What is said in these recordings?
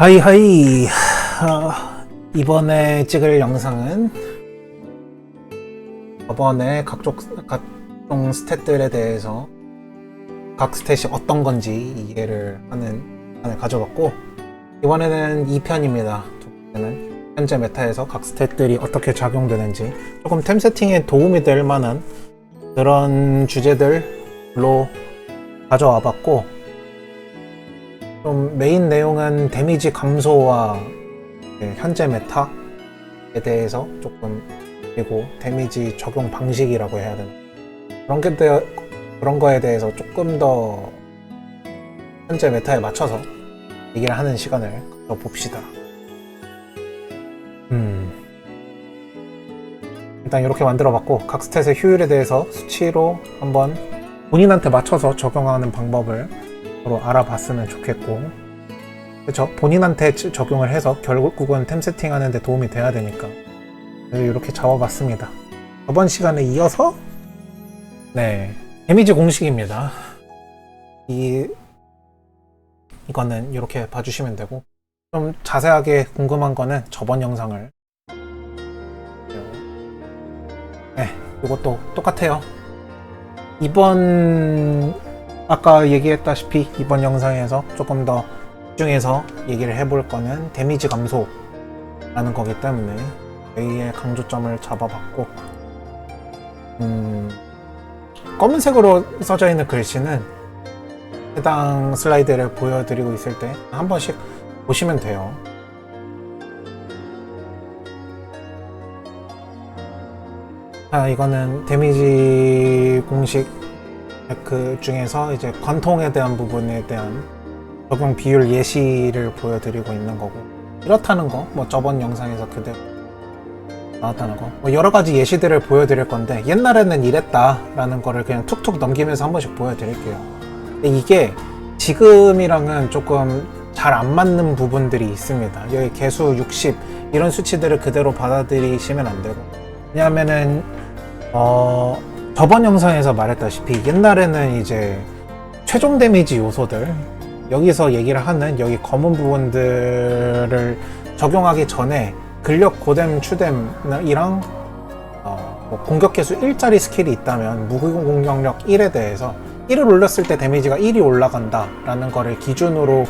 하이하이. 어, 이번에 찍을 영상은 저번에 각종, 각종 스탯들에 대해서 각 스탯이 어떤 건지 이해를 하는 시간을 가져봤고 이번에는 2편입니다. 두 번째는 현재 메타에서 각 스탯들이 어떻게 작용되는지 조금 템 세팅에 도움이 될 만한 그런 주제들로 가져와 봤고 좀 메인 내용은 데미지 감소와 네, 현재 메타에 대해서 조금 그리고 데미지 적용 방식이라고 해야 되나 그런 게 대- 그런 거에 대해서 조금 더 현재 메타에 맞춰서 얘기를 하는 시간을 가져봅시다. 음. 일단 이렇게 만들어봤고 각 스탯의 효율에 대해서 수치로 한번 본인한테 맞춰서 적용하는 방법을 서로 알아봤으면 좋겠고. 그렇죠 본인한테 지- 적용을 해서 결국은 템 세팅하는 데 도움이 돼야 되니까. 그래서 이렇게 잡아봤습니다. 저번 시간에 이어서 네 데미지 공식입니다. 이 이거는 이렇게 봐주시면 되고. 좀 자세하게 궁금한 거는 저번 영상을. 네 이것도 똑같아요. 이번 아까 얘기했다시피 이번 영상에서 조금 더 집중해서 얘기를 해볼 거는 데미지 감소라는 거기 때문에 A의 강조점을 잡아봤고 음, 검은색으로 써져 있는 글씨는 해당 슬라이드를 보여드리고 있을 때 한 번씩 보시면 돼요. 아, 이거는 데미지 공식 그 중에서 이제 관통에 대한 부분에 대한 적용 비율 예시를 보여드리고 있는 거고 이렇다는 거 뭐 저번 영상에서 그대로 나왔다는 거 뭐 여러 가지 예시들을 보여드릴 건데 옛날에는 이랬다라는 거를 그냥 툭툭 넘기면서 한 번씩 보여드릴게요. 근데 이게 지금이랑은 조금 잘 안 맞는 부분들이 있습니다. 여기 개수 60 이런 수치들을 그대로 받아들이시면 안 되고 왜냐하면은 어 저번 영상에서 말했다시피 옛날에는 이제 최종 데미지 요소들 여기서 얘기를 하는 여기 검은 부분들을 적용하기 전에 근력 고뎀 추뎀이랑 어, 뭐 공격 개수 1짜리 스킬이 있다면 무기 공격력 1에 대해서 1을 올렸을 때 데미지가 1이 올라간다 라는 거를 기준으로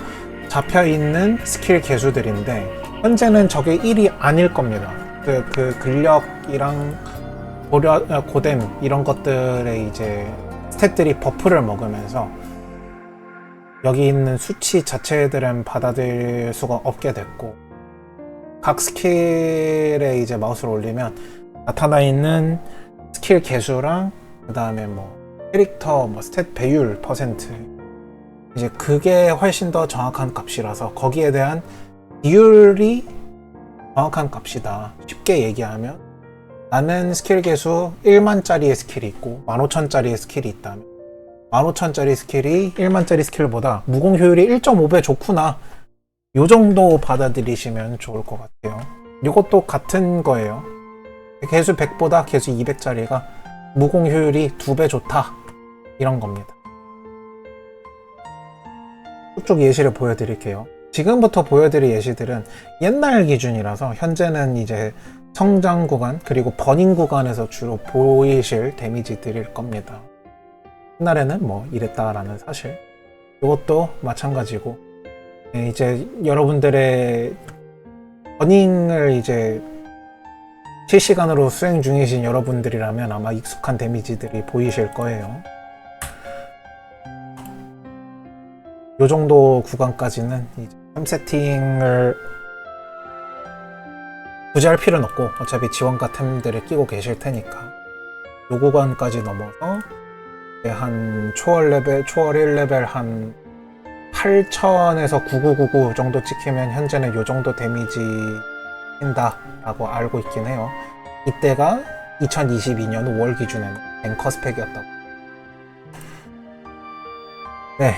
잡혀 있는 스킬 개수들인데 현재는 저게 1이 아닐 겁니다. 그, 그 근력이랑 고려, 어, 고뎀 이런 것들의 이제 스탯들이 버프를 먹으면서 여기 있는 수치 자체들은 받아들일 수가 없게 됐고 각 스킬에 이제 마우스를 올리면 나타나 있는 스킬 개수랑 그 다음에 뭐 캐릭터 뭐 스탯 배율 퍼센트. 이제 그게 훨씬 더 정확한 값이라서 거기에 대한 비율이 정확한 값이다. 쉽게 얘기하면 나는 스킬 개수 1만짜리의 스킬이 있고 15,000짜리의 스킬이 있다면 15,000짜리 스킬이 1만짜리 스킬보다 무공 효율이 1.5배 좋구나. 요 정도 받아들이시면 좋을 것 같아요. 이것도 같은 거예요. 개수 100보다 개수 200짜리가 무공 효율이 2배 좋다. 이런 겁니다. 쭉쭉 예시를 보여드릴게요. 지금부터 보여드릴 예시들은 옛날 기준이라서 현재는 이제 성장 구간 그리고 버닝 구간에서 주로 보이실 데미지들일 겁니다. 옛날에는 뭐 이랬다라는 사실. 이것도 마찬가지고 네, 이제 여러분들의 버닝을 이제 실시간으로 수행 중이신 여러분들이라면 아마 익숙한 데미지들이 보이실 거예요. 이 정도 구간까지는 이제 템 세팅을 굳이 할 필요는 없고 어차피 지원가 템들을 끼고 계실 테니까 이 구간까지 넘어서 한 초월 레벨, 초월 1레벨 한 8000에서 9999 정도 찍히면 현재는 요 정도 데미지 뛴다라고 알고 있긴 해요. 이때가 2022년 5월 기준에는 앵커 스펙이었다고. 네.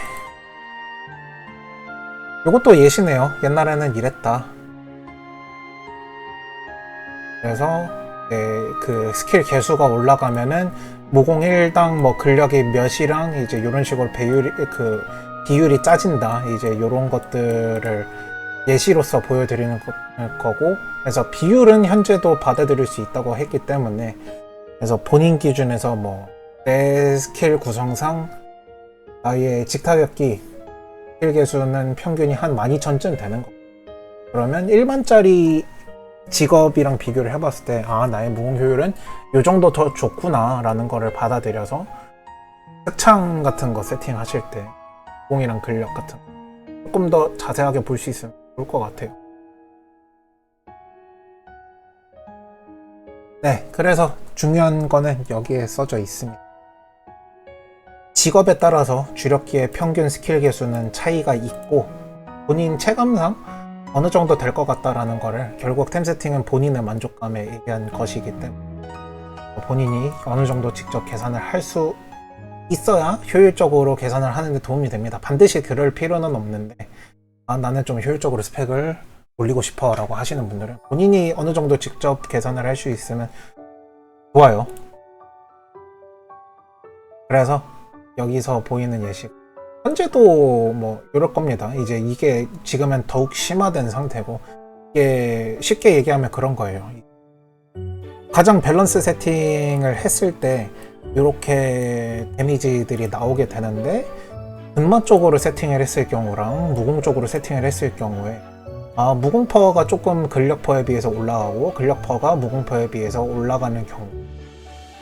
요것도 예시네요. 옛날에는 이랬다. 그래서 네, 그 스킬 개수가 올라가면은 모공 1당 뭐 근력이 몇이랑 이제 이런 식으로 배율이 그 비율이 짜진다. 이제 이런 것들을 예시로서 보여드리는 거- 거고 그래서 비율은 현재도 받아들일 수 있다고 했기 때문에 그래서 본인 기준에서 뭐 내 스킬 구성상 나의 직타격기 스킬 개수는 평균이 한 12,000쯤 되는 거. 그러면 일반짜리 직업이랑 비교를 해봤을 때 아 나의 무공 효율은 요 정도 더 좋구나 라는 거를 받아들여서 특창 같은 거 세팅하실 때 무공이랑 근력 같은 거 조금 더 자세하게 볼 수 있으면 좋을 것 같아요. 네 그래서 중요한 거는 여기에 써져 있습니다. 직업에 따라서 주력기의 평균 스킬 개수는 차이가 있고 본인 체감상 어느 정도 될 것 같다라는 거를 결국 템 세팅은 본인의 만족감에 의한 것이기 때문에 본인이 어느 정도 직접 계산을 할 수 있어야 효율적으로 계산을 하는 데 도움이 됩니다. 반드시 그럴 필요는 없는데 아, 나는 좀 효율적으로 스펙을 올리고 싶어 라고 하시는 분들은 본인이 어느 정도 직접 계산을 할 수 있으면 좋아요. 그래서 여기서 보이는 예시 현재도 뭐 이럴 겁니다. 이제 이게 지금은 더욱 심화된 상태고 이게 쉽게 얘기하면 그런 거예요. 가장 밸런스 세팅을 했을 때 이렇게 데미지들이 나오게 되는데 근마 쪽으로 세팅을 했을 경우랑 무공 쪽으로 세팅을 했을 경우에 아 무공 퍼가 조금 근력 퍼에 비해서 올라가고 근력 퍼가 무공 퍼에 비해서 올라가는 경우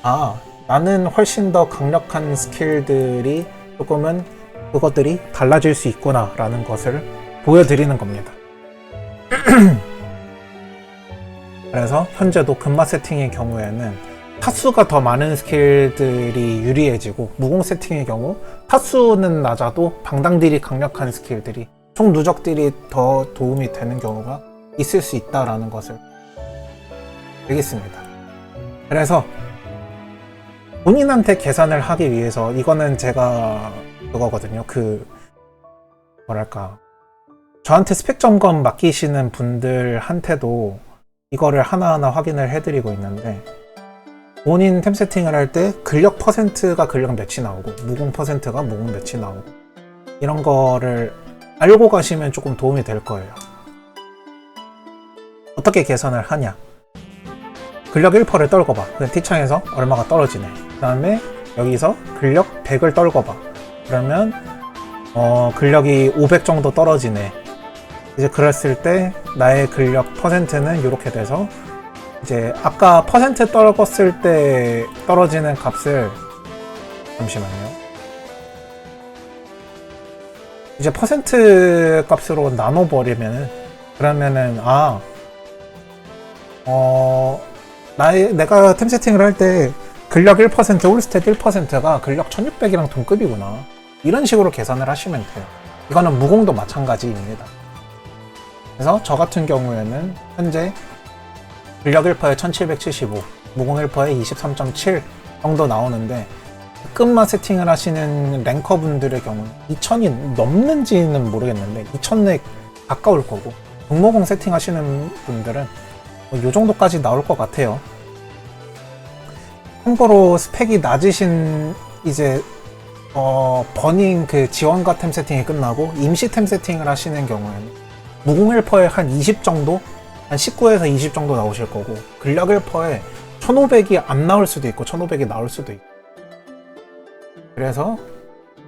아 나는 훨씬 더 강력한 스킬들이 조금은 그것들이 달라질 수 있구나 라는 것을 보여드리는 겁니다 그래서 현재도 근마 세팅의 경우에는 타수가 더 많은 스킬들이 유리해지고 무공 세팅의 경우 타수는 낮아도 방당들이 강력한 스킬들이 총 누적들이 더 도움이 되는 경우가 있을 수 있다라는 것을 알겠습니다. 그래서 본인한테 계산을 하기 위해서 이거는 제가 그거거든요. 그 뭐랄까 저한테 스펙 점검 맡기시는 분들한테도 이거를 하나하나 확인을 해드리고 있는데 본인 템 세팅을 할 때 근력 퍼센트가 근력 몇이 나오고 무공 퍼센트가 무공 몇이 나오고 이런 거를 알고 가시면 조금 도움이 될 거예요. 어떻게 계산을 하냐? 근력 1%를 떨궈봐. 그 T창에서 얼마가 떨어지네. 그 다음에 여기서 근력 100을 떨궈봐. 그러면 어, 근력이 500 정도 떨어지네. 이제 그랬을 때 나의 근력 퍼센트는 이렇게 돼서 이제 아까 퍼센트 떨궜을 때 떨어지는 값을 잠시만요. 이제 퍼센트 값으로 나눠버리면은 그러면은 아 어, 나의 내가 템 세팅을 할 때 근력 1% 홀스탯 1%가 근력 1600이랑 동급이구나. 이런 식으로 계산을 하시면 돼요. 이거는 무공도 마찬가지입니다. 그래서 저 같은 경우에는 현재 근력 1%에 1775, 무공 1%에 23.7 정도 나오는데 끝만 세팅을 하시는 랭커 분들의 경우 2000이 넘는지는 모르겠는데 2000에 가까울 거고 동모공 세팅 하시는 분들은 뭐이 정도까지 나올 것 같아요. 참고로 스펙이 낮으신 이제 어, 버닝 그 지원과 템 세팅이 끝나고 임시 템 세팅을 하시는 경우에는 무공 1%에 한 20 정도? 한 19에서 20 정도 나오실 거고 근력 1%에 1500이 안 나올 수도 있고 1500이 나올 수도 있고 그래서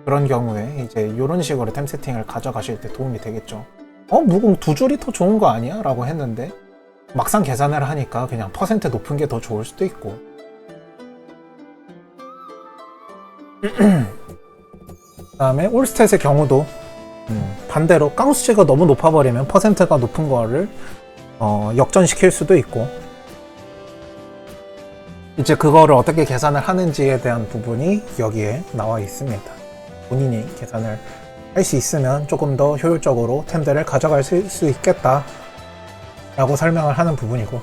그런 경우에 이제 이런 식으로 템 세팅을 가져가실 때 도움이 되겠죠 어? 무공 두 줄이 더 좋은 거 아니야? 라고 했는데 막상 계산을 하니까 그냥 퍼센트 높은 게 더 좋을 수도 있고 그 다음에 올스탯의 경우도 음, 반대로 깡수치가 너무 높아버리면 퍼센트가 높은 거를 어, 역전시킬 수도 있고. 이제 그거를 어떻게 계산을 하는지에 대한 부분이 여기에 나와 있습니다. 본인이 계산을 할 수 있으면 조금 더 효율적으로 템들을 가져갈 수, 수 있겠다 라고 설명을 하는 부분이고.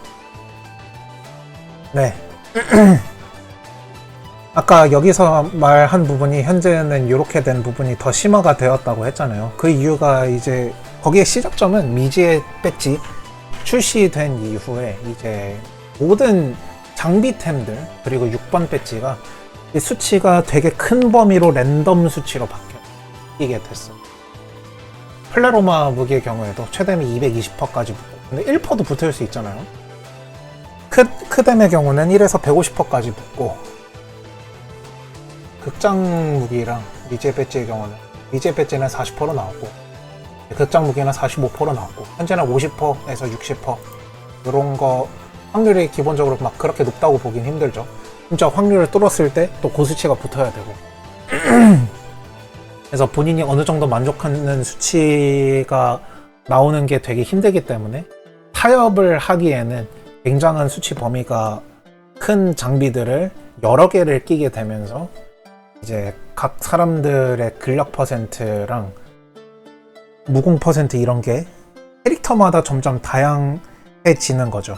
네 아까 여기서 말한 부분이 현재는 이렇게 된 부분이 더 심화가 되었다고 했잖아요. 그 이유가 이제 거기에 시작점은 미지의 배지 출시된 이후에 이제 모든 장비템들 그리고 6번 배지가 이 수치가 되게 큰 범위로 랜덤 수치로 바뀌게 됐어. 플레로마 무기의 경우에도 최대미 220%까지 붙고 근데 1%도 붙을 수 있잖아요. 크, 크뎀의 경우는 1에서 150%까지 붙고 극장 무기랑 미제 배지의 경우는 미제 배지는 40% 나왔고 극장 무기는 45% 나왔고 현재는 50%에서 60% 이런 거 확률이 기본적으로 막 그렇게 높다고 보긴 힘들죠. 진짜 확률을 뚫었을 때 또 고수치가 붙어야 되고 그래서 본인이 어느 정도 만족하는 수치가 나오는 게 되게 힘들기 때문에 타협을 하기에는 굉장한 수치 범위가 큰 장비들을 여러 개를 끼게 되면서 이제 각 사람들의 근력 퍼센트랑 무공 퍼센트 이런 게 캐릭터마다 점점 다양해지는 거죠.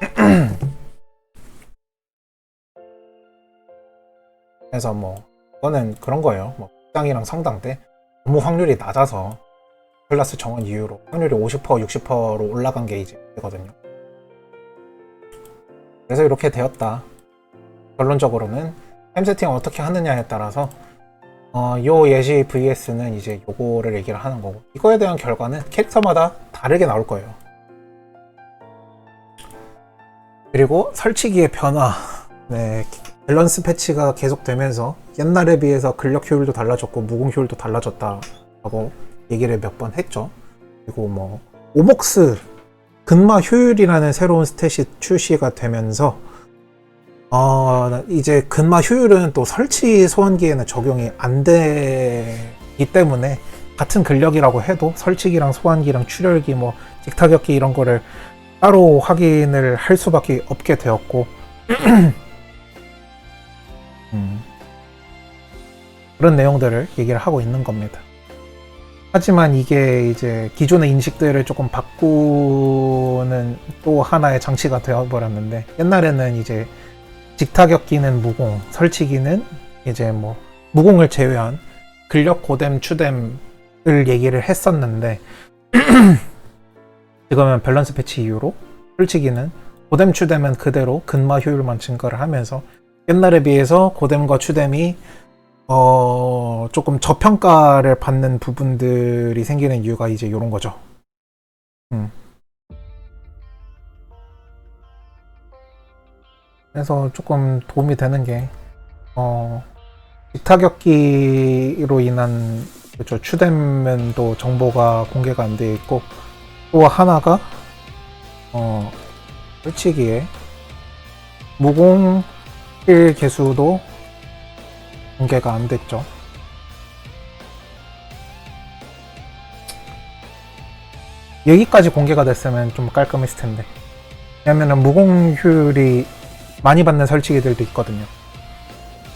그래서 뭐 그거는 그런 거예요. 뭐 극장이랑 상당 때 너무 확률이 낮아서 클라스 정원 이후로 확률이 50% 60%로 올라간 게 이제 되거든요. 그래서 이렇게 되었다. 결론적으로는 햄 세팅을 어떻게 하느냐에 따라서 어, 요 예시 vs는 이제 요거를 얘기를 하는 거고 이거에 대한 결과는 캐릭터마다 다르게 나올 거예요. 그리고 설치기의 변화, 네, 밸런스 패치가 계속되면서 옛날에 비해서 근력 효율도 달라졌고 무공 효율도 달라졌다라고 얘기를 몇 번 했죠. 그리고 뭐 오목스 근마 효율이라는 새로운 스탯이 출시가 되면서 어, 이제 근마 효율은 또 설치 소환기에는 적용이 안 되기 때문에 같은 근력이라고 해도 설치기랑 소환기랑 출혈기 뭐 직타격기 이런 거를 따로 확인을 할 수밖에 없게 되었고 음, 그런 내용들을 얘기를 하고 있는 겁니다. 하지만 이게 이제 기존의 인식들을 조금 바꾸는 또 하나의 장치가 되어버렸는데 옛날에는 이제 직타격기는 무공, 설치기는 이제 뭐 무공을 제외한 근력 고뎀 추뎀을 얘기를 했었는데 지금은 밸런스 패치 이후로 설치기는 고뎀 추뎀은 그대로 근마 효율만 증가를 하면서 옛날에 비해서 고뎀과 추뎀이 어 조금 저평가를 받는 부분들이 생기는 이유가 이제 이런 거죠. 음. 그래서 조금 도움이 되는 게 어, 직타격기로 인한 그렇죠. 또 정보가 공개가 안 되어 있고 또 하나가 어, 설치기에 무공 일 개수도 공개가 안 됐죠. 여기까지 공개가 됐으면 좀 깔끔했을 텐데. 왜냐면은 무공 효율이 많이 받는 설치기들도 있거든요.